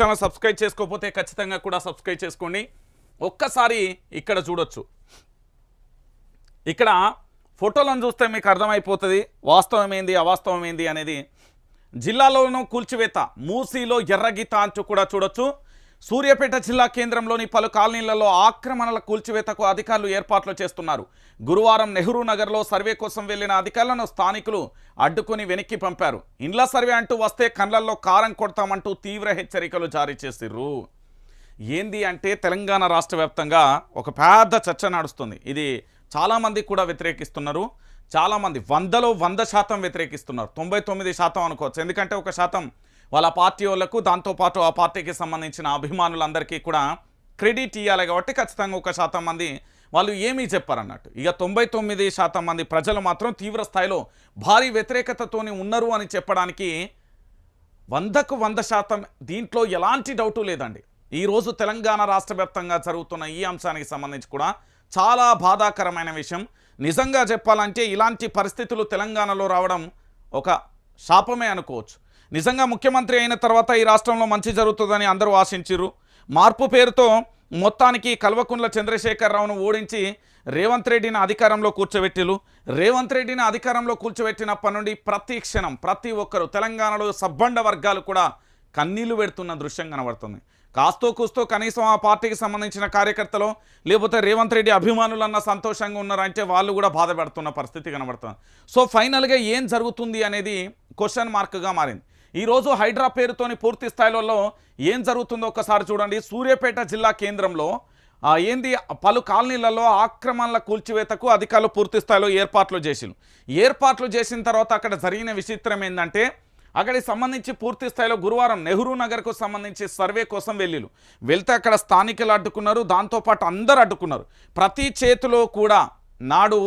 Channel subscribe చేసుకోకపోతే ఖచ్చితంగా కూడా సబ్స్క్రైబ్ చేసుకోండి. ఒక్కసారి ఇక్కడ చూడొచ్చు. ఇక్కడ ఫోటోలను చూస్తే మీకు అర్థమైపోతుంది వాస్తవం ఏంది అవాస్తవం ఏంది అనేది. జిల్లాలోనూ కూల్చివేత మూసీలో ఎర్రగీత అంచు కూడా చూడొచ్చు. సూర్యాపేట జిల్లా కేంద్రంలోని పలు కాలనీలలో ఆక్రమణల కూల్చివేతకు అధికారులు ఏర్పాట్లు చేస్తున్నారు. గురువారం నెహ్రూ నగర్లో సర్వే కోసం వెళ్ళిన అధికారులను స్థానికులు అడ్డుకుని వెనక్కి పంపారు. ఇండ్ల సర్వే అంటూ వస్తే కండ్లల్లో కారం కొడతామంటూ తీవ్ర హెచ్చరికలు జారీ చేసిర్రు. ఏంది అంటే తెలంగాణ రాష్ట్ర ఒక పెద్ద చర్చ నడుస్తుంది. ఇది చాలామంది కూడా వ్యతిరేకిస్తున్నారు. చాలామంది వందలో వంద శాతం వ్యతిరేకిస్తున్నారు. తొంభై తొమ్మిది శాతం అనుకోవచ్చు. ఎందుకంటే ఒక శాతం వాళ్ళ పార్టీ వాళ్ళకు దాంతోపాటు ఆ పార్టీకి సంబంధించిన అభిమానులందరికీ కూడా క్రెడిట్ ఇవ్వాలి కాబట్టి ఖచ్చితంగా ఒక శాతం మంది వాళ్ళు ఏమీ చెప్పారన్నట్టు. ఇక తొంభై తొమ్మిది శాతం మంది ప్రజలు మాత్రం తీవ్ర స్థాయిలో భారీ వ్యతిరేకతతోనే ఉన్నారు అని చెప్పడానికి వందకు వంద శాతం దీంట్లో ఎలాంటి డౌటు లేదండి. ఈరోజు తెలంగాణ రాష్ట్ర జరుగుతున్న ఈ అంశానికి సంబంధించి కూడా చాలా బాధాకరమైన విషయం. నిజంగా చెప్పాలంటే ఇలాంటి పరిస్థితులు తెలంగాణలో రావడం ఒక శాపమే అనుకోవచ్చు. నిజంగా ముఖ్యమంత్రి అయిన తర్వాత ఈ రాష్ట్రంలో మంచి జరుగుతుందని అందరూ ఆశించారు మార్పు పేరుతో మొత్తానికి కల్వకుండ్ల చంద్రశేఖరరావును ఓడించి రేవంత్ రెడ్డిని అధికారంలో కూర్చోబెట్టిలు రేవంత్ రెడ్డిని అధికారంలో కూర్చోబెట్టినప్పటి నుండి ప్రతి క్షణం ప్రతి ఒక్కరు తెలంగాణలో సబ్బండ వర్గాలు కూడా కన్నీళ్ళు పెడుతున్న దృశ్యం కనబడుతుంది. కాస్తో కూస్తో కనీసం ఆ పార్టీకి సంబంధించిన కార్యకర్తలు లేకపోతే రేవంత్ రెడ్డి అభిమానులన్న సంతోషంగా ఉన్నారంటే వాళ్ళు కూడా బాధపడుతున్న పరిస్థితి కనబడుతుంది. సో ఫైనల్గా ఏం జరుగుతుంది అనేది క్వశ్చన్ మార్క్గా మారింది. ఈరోజు హైడ్రా పేరుతోని పూర్తి స్థాయిలో ఏం జరుగుతుందో ఒకసారి చూడండి. సూర్యాపేట జిల్లా కేంద్రంలో ఏంది పలు కాలనీలలో ఆక్రమణల కూల్చివేతకు అధికారులు పూర్తి స్థాయిలో ఏర్పాట్లు చేసిరు ఏర్పాట్లు చేసిన తర్వాత అక్కడ జరిగిన విచిత్రం ఏంటంటే అక్కడికి సంబంధించి పూర్తి స్థాయిలో గురువారం నెహ్రూ నగర్కు సంబంధించి సర్వే కోసం వెళ్ళిళ్ళు. వెళ్తే అక్కడ స్థానికులు అడ్డుకున్నారు దాంతోపాటు అందరు అడ్డుకున్నారు. ప్రతి చేతిలో కూడా నాడు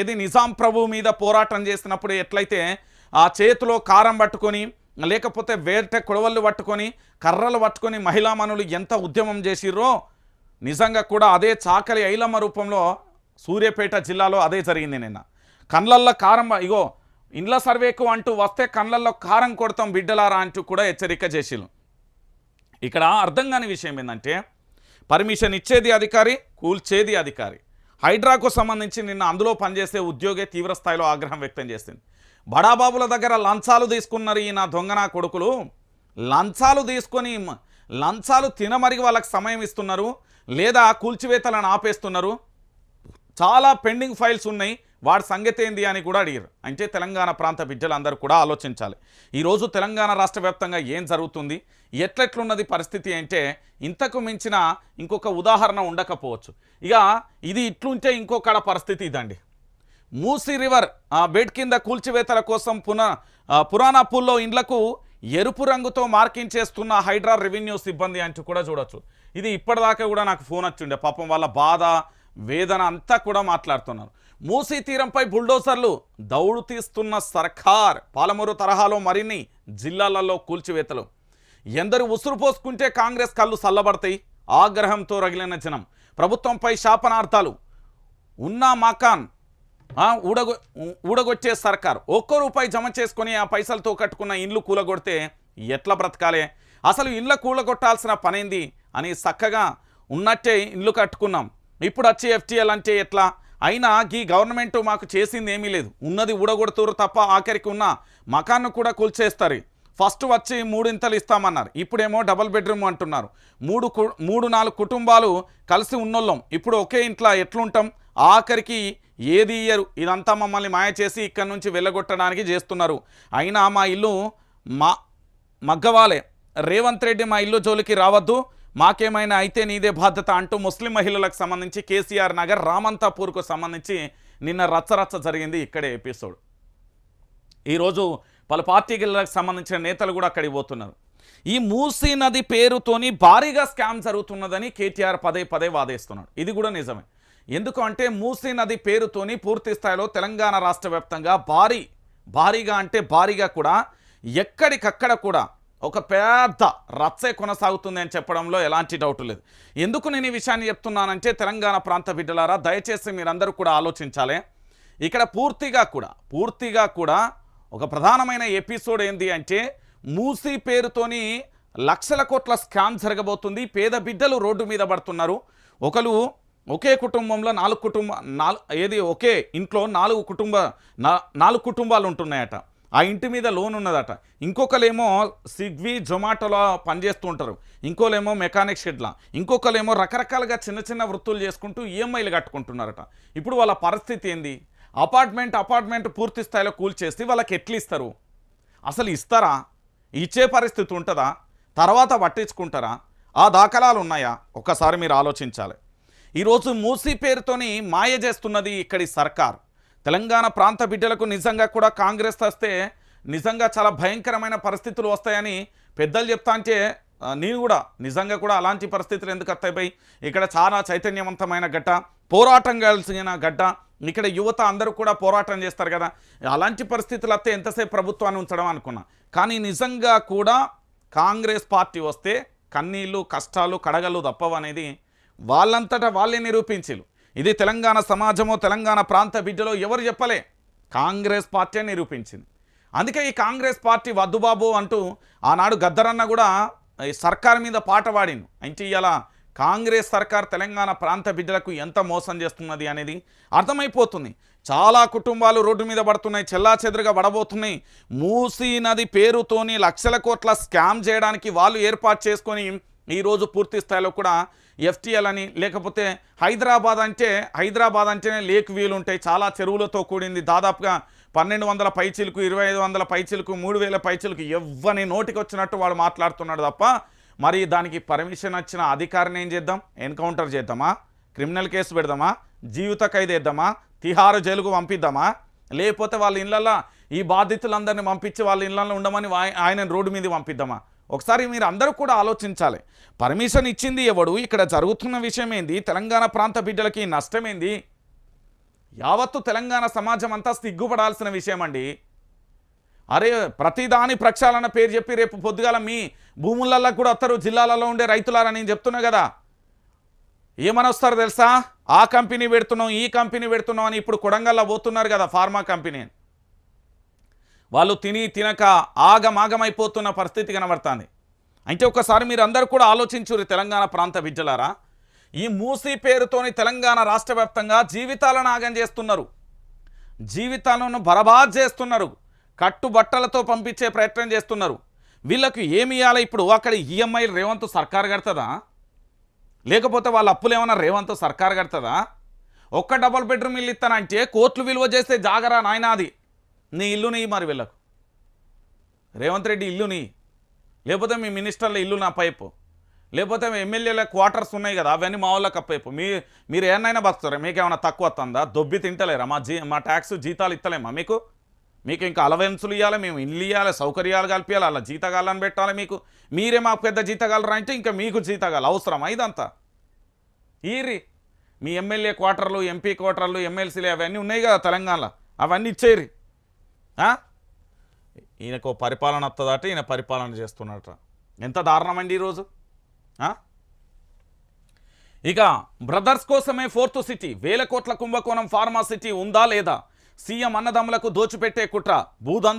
ఏది నిజాం ప్రభు మీద పోరాటం చేసినప్పుడు ఎట్లయితే ఆ చేతిలో కారం పట్టుకొని లేకపోతే వేట కొడవళ్ళు పట్టుకొని కర్రలు పట్టుకొని మహిళామణులు ఎంత ఉద్యమం చేసిర్రో నిజంగా కూడా అదే చాకలి ఐలమ్మ రూపంలో సూర్యాపేట జిల్లాలో అదే జరిగింది నిన్న. కళ్ళల్లో కారం ఇగో ఇండ్ల సర్వేకు అంటూ వస్తే కళ్ళల్లో కారం కొడతాం బిడ్డలారా అంటూ కూడా హెచ్చరిక చేసిరు ఇక్కడ అర్థం కాని విషయం ఏంటంటే పర్మిషన్ ఇచ్చేది అధికారి కూల్చేది అధికారి. హైడ్రాకు సంబంధించి నిన్న అందులో పనిచేసే ఉద్యోగే తీవ్రస్థాయిలో ఆగ్రహం వ్యక్తం చేసింది. బడాబాబుల దగ్గర లంచాలు తీసుకున్నారు ఈ నా దొంగనా కొడుకులు. లంచాలు తీసుకొని లంచాలు తినమరిగి వాళ్ళకి సమయం ఇస్తున్నారు. లేదా కూల్చివేతలను ఆపేస్తున్నారు. చాలా పెండింగ్ ఫైల్స్ ఉన్నాయి. వాడి సంగతి ఏంది అని కూడా అడిగారు. అంటే తెలంగాణ ప్రాంత బిడ్డలందరూ కూడా ఆలోచించాలి. ఈరోజు తెలంగాణ రాష్ట్ర వ్యాప్తంగా ఏం జరుగుతుంది? ఎట్లెట్లున్నది పరిస్థితి అంటే ఇంతకు మించిన ఇంకొక ఉదాహరణ ఉండకపోవచ్చు. ఇక ఇది ఇట్లుంటే ఇంకొకడ పరిస్థితి ఇదండి. మూసీ రివర్ ఆ బెడ్ కింద కూల్చివేతల కోసం పున ఆ, పురాణాపూల్లో ఇండ్లకు ఎరుపు రంగుతో మార్కింగ్ చేస్తున్న హైడ్రా రెవెన్యూ సిబ్బంది అంటూ కూడా చూడొచ్చు. ఇది ఇప్పటిదాకా కూడా నాకు ఫోన్ వచ్చిండే. పాపం వాళ్ళ బాధ వేదన అంతా కూడా మాట్లాడుతున్నారు. మూసీ తీరంపై బుల్డోజర్లు దౌడు తీస్తున్న సర్కార్ పాలమూరు తరహాలో మరిన్ని జిల్లాలలో కూల్చివేతలు. ఎందరు ఉసురు పోసుకుంటే కాంగ్రెస్ కళ్ళు సల్లబడతాయి. ఆగ్రహంతో రగిలిన జనం. ప్రభుత్వంపై శాపనార్థాలు. ఉన్న మకాన్ ఊడగొ ఊడగొచ్చే సర్కార్. ఒక్క రూపాయి జమ చేసుకొని ఆ పైసలతో కట్టుకున్న ఇండ్లు కూలగొడితే ఎట్లా బ్రతకాలే? అసలు ఇండ్ల కూలగొట్టాల్సిన పనేంది? అని చక్కగా ఉన్నట్టే ఇండ్లు కట్టుకున్నాం. ఇప్పుడు వచ్చి ఎఫ్టీఎల్ అంటే ఎట్లా? అయినా ఈ గవర్నమెంట్ మాకు చేసింది ఏమీ లేదు. ఉన్నది ఊడగొడుతురు తప్ప ఆఖరికి ఉన్న మకాన్ను కూడా కూల్చేస్తారు. ఫస్ట్ వచ్చి మూడింతలు ఇస్తామన్నారు. ఇప్పుడేమో డబల్ బెడ్రూమ్ అంటున్నారు. మూడు కు- మూడు నాలుగు కుటుంబాలు కలిసి ఉన్నోళ్ళం. ఇప్పుడు ఒకే ఇంట్లో ఎట్లుంటాం? ఆఖరికి ఏది ఇయ్యరు? ఇదంతా మమ్మల్ని మాయ చేసి ఇక్కడి నుంచి వెళ్ళగొట్టడానికి చేస్తున్నారు. అయినా మా ఇల్లు మా మగ్గవాలే. రేవంత్ రెడ్డి మా ఇల్లు జోలికి రావద్దు. మాకేమైనా అయితే నీదే బాధ్యత అంటూ ముస్లిం మహిళలకు సంబంధించి కేసీఆర్ నగర్ రామంతాపూర్కు సంబంధించి నిన్న రచ్చరచ్చ జరిగింది ఇక్కడే ఎపిసోడ్. ఈరోజు పలు పార్టీలకు సంబంధించిన నేతలు కూడా అక్కడికి పోతున్నారు. ఈ మూసీ నది పేరుతోని భారీగా స్కామ్ జరుగుతున్నదని కేటీఆర్ పదే పదే వాదిస్తున్నాడు ఇది కూడా నిజమే. ఎందుకు అంటే మూసీ నది పేరుతోని పూర్తి స్థాయిలో తెలంగాణ రాష్ట్ర వ్యాప్తంగా భారీ భారీగా అంటే భారీగా కూడా ఎక్కడికక్కడ కూడా ఒక పెద్ద రచ్చే కొనసాగుతుంది అని చెప్పడంలో ఎలాంటి డౌట్ లేదు. ఎందుకు నేను ఈ విషయాన్ని చెప్తున్నానంటే తెలంగాణ ప్రాంత బిడ్డలారా దయచేసి మీరందరూ కూడా ఆలోచించాలి. ఇక్కడ పూర్తిగా కూడా పూర్తిగా కూడా ఒక ప్రధానమైన ఎపిసోడ్ ఏంది అంటే మూసీ పేరుతోని లక్షల కోట్ల స్కామ్ జరగబోతుంది పేద బిడ్డలు రోడ్డు మీద పడుతున్నారు. ఒకరు ఒకే కుటుంబంలో నాలుగు కుటుంబ నాలుగు ఏది ఒకే ఇంట్లో నాలుగు కుటుంబ నాలుగు కుటుంబాలు ఉంటున్నాయట. ఆ ఇంటి మీద లోన్ ఉన్నదట. ఇంకొకరేమో సిగ్వి జొమాటోలో పనిచేస్తూ ఉంటారు. ఇంకోలేమో మెకానిక్ షెడ్లా. ఇంకొకరేమో రకరకాలుగా చిన్న చిన్న వృత్తులు చేసుకుంటూ ఈఎంఐలు కట్టుకుంటున్నారట. ఇప్పుడు వాళ్ళ పరిస్థితి ఏంది? అపార్ట్మెంట్ అపార్ట్మెంట్ పూర్తి స్థాయిలో కూల్చేసి వాళ్ళకి ఎట్లు ఇస్తారు? అసలు ఇస్తారా? ఇచ్చే పరిస్థితి ఉంటుందా? తర్వాత పట్టించుకుంటారా? ఆ దాఖలాలు ఉన్నాయా? ఒక్కసారి మీరు ఆలోచించాలి. ఈరోజు మూసీ పేరుతోని మాయ చేస్తున్నది ఇక్కడి సర్కార్. తెలంగాణ ప్రాంత బిడ్డలకు నిజంగా కూడా కాంగ్రెస్ వస్తే నిజంగా చాలా భయంకరమైన పరిస్థితులు వస్తాయని పెద్దలు చెప్తా అంటే నేను కూడా నిజంగా కూడా అలాంటి పరిస్థితులు ఎందుకు వస్తాయి ఇక్కడ చాలా చైతన్యవంతమైన గడ్డ పోరాటం కలిసిన గడ్డ ఇక్కడ యువత అందరూ కూడా పోరాటం చేస్తారు కదా. అలాంటి పరిస్థితులు వస్తే ఎంతసేపు ప్రభుత్వాన్ని ఉంచడం అనుకున్నా. కానీ నిజంగా కూడా కాంగ్రెస్ పార్టీ వస్తే కన్నీళ్ళు కష్టాలు కడగలు తప్పవనేది వాళ్ళంతటా వాళ్ళే నిరూపించారు ఇది తెలంగాణ సమాజమో తెలంగాణ ప్రాంత బిడ్డలో ఎవరు చెప్పలే? కాంగ్రెస్ పార్టీ నిరూపించింది. అందుకే ఈ కాంగ్రెస్ పార్టీ వద్దుబాబు అంటూ ఆనాడు గద్దరన్న కూడా ఈ సర్కార్ మీద పాట పాడిండు. అంటే ఇలా కాంగ్రెస్ సర్కార్ తెలంగాణ ప్రాంత బిడ్డలకు ఎంత మోసం చేస్తున్నది అనేది అర్థమైపోతుంది. చాలా కుటుంబాలు రోడ్డు మీద పడుతున్నాయి చెల్లా చెదురుగా పడబోతున్నాయి. మూసీ నది పేరుతోని లక్షల కోట్ల స్కామ్ చేయడానికి వాళ్ళు ఏర్పాటు చేసుకొని ఈరోజు పూర్తి స్థాయిలో కూడా ఎఫ్టీఎల్ అని లేకపోతే హైదరాబాద్ అంటే హైదరాబాద్ అంటేనే లేక్ వీలు ఉంటాయి. చాలా చెరువులతో కూడింది. దాదాపుగా పన్నెండు వందల పైచీలకు ఇరవై ఐదు వందల పైచీలకు మూడు వేల పైచీలకు ఎవ్వని నోటికి వచ్చినట్టు వాడు మాట్లాడుతున్నాడు తప్ప మరి దానికి పర్మిషన్ వచ్చిన అధికారిని ఏం చేద్దాం? ఎన్కౌంటర్ చేద్దామా? క్రిమినల్ కేసు పెడదామా? జీవిత ఖైదేద్దామా తిహారు జైలుకు పంపిద్దామా? లేకపోతే వాళ్ళ ఇళ్ళల్లో ఈ బాధితులందరినీ పంపించి వాళ్ళ ఇళ్ళల్లో ఉండమని ఆయన రోడ్డు మీద పంపిద్దామా? ఒకసారి మీరు అందరూ కూడా ఆలోచించాలి. పర్మిషన్ ఇచ్చింది ఎవడు? ఇక్కడ జరుగుతున్న విషయం ఏంది తెలంగాణ ప్రాంత బిడ్డలకి నష్టమేంది? యావత్తు తెలంగాణ సమాజం అంతా సిగ్గుపడాల్సిన విషయం అండి అరే ప్రతిదాని ప్రక్షాళన పేరు చెప్పి రేపు పొద్దుగాల మీ భూములల్లో కూడా వస్తారు జిల్లాలలో ఉండే రైతులారా నేను చెప్తున్నా కదా. ఏమని వస్తారు తెలుసా? ఆ కంపెనీ పెడుతున్నాం ఈ కంపెనీ పెడుతున్నాం అని ఇప్పుడు కొడంగల్లో పోతున్నారు కదా ఫార్మా కంపెనీ వాళ్ళు తిని తినక ఆగమాగమైపోతున్న పరిస్థితి కనబడుతుంది. అంటే ఒకసారి మీరు అందరూ కూడా ఆలోచించురు తెలంగాణ ప్రాంత బిడ్డలారా ఈ మూసీ పేరుతోని తెలంగాణ రాష్ట్ర వ్యాప్తంగా జీవితాలను ఆగం చేస్తున్నారు. జీవితాలను బరబాద్ చేస్తున్నారు. కట్టుబట్టలతో పంపించే ప్రయత్నం చేస్తున్నారు. వీళ్ళకు ఏమి ఇవ్వాలి ఇప్పుడు? అక్కడ ఈఎంఐ రేవంత్ సర్కార్ కడుతుందా? లేకపోతే వాళ్ళ అప్పులు ఏమైనా రేవంత్ సర్కార్ కడుతుందా? ఒక్క డబుల్ బెడ్రూమ్ ఇల్లు ఇస్తానంటే కోట్లు విలువ చేస్తే జాగరా నాయనాది నీ ఇల్లు నీ మరి వీళ్ళకు. రేవంత్ రెడ్డి ఇల్లు నీ. లేకపోతే మీ మినిస్టర్ల ఇల్లు నా పైపు. లేకపోతే మీ ఎమ్మెల్యేల క్వార్టర్స్ ఉన్నాయి కదా అవన్నీ మా వాళ్ళకి అప్పైపు. మీ మీరు ఏమైనా బతుకుతారా? మీకు ఏమైనా తక్కువ వస్తుందా? దొబ్బి తింటలేరా? మా జీ మా ట్యాక్స్ జీతాలు ఇస్తలేమా మీకు? మీకు ఇంకా అలవెన్సులు ఇవ్వాలి మేము ఇల్లు ఇవ్వాలి సౌకర్యాలు కల్పించాలి అలా జీతగాళ్ళని పెట్టాలి మీకు. మీరే మాకు పెద్ద జీతగాలు అంటే ఇంకా మీకు జీతగాలు అవసరమా ఇదంతా? ఈరి మీ ఎమ్మెల్యే క్వార్టర్లు ఎంపీ క్వార్టర్లు ఎమ్మెల్సీలు అవన్నీ ఉన్నాయి కదా తెలంగాణలో. అవన్నీ ఇచ్చేరి ఈయనకు పరిపాలన వస్తుందట ఈయన పరిపాలన చేస్తున్నట ఎంత దారుణమండి ఈరోజు? ఆ? ఇక బ్రదర్స్ కోసమే ఫోర్త్ సిటీ వేల కోట్ల కుంభకోణం ఫార్మా సిటీ ఉందా లేదా? సీఎం అన్నదమ్ములకు దోచిపెట్టే కుట్ర భూదంద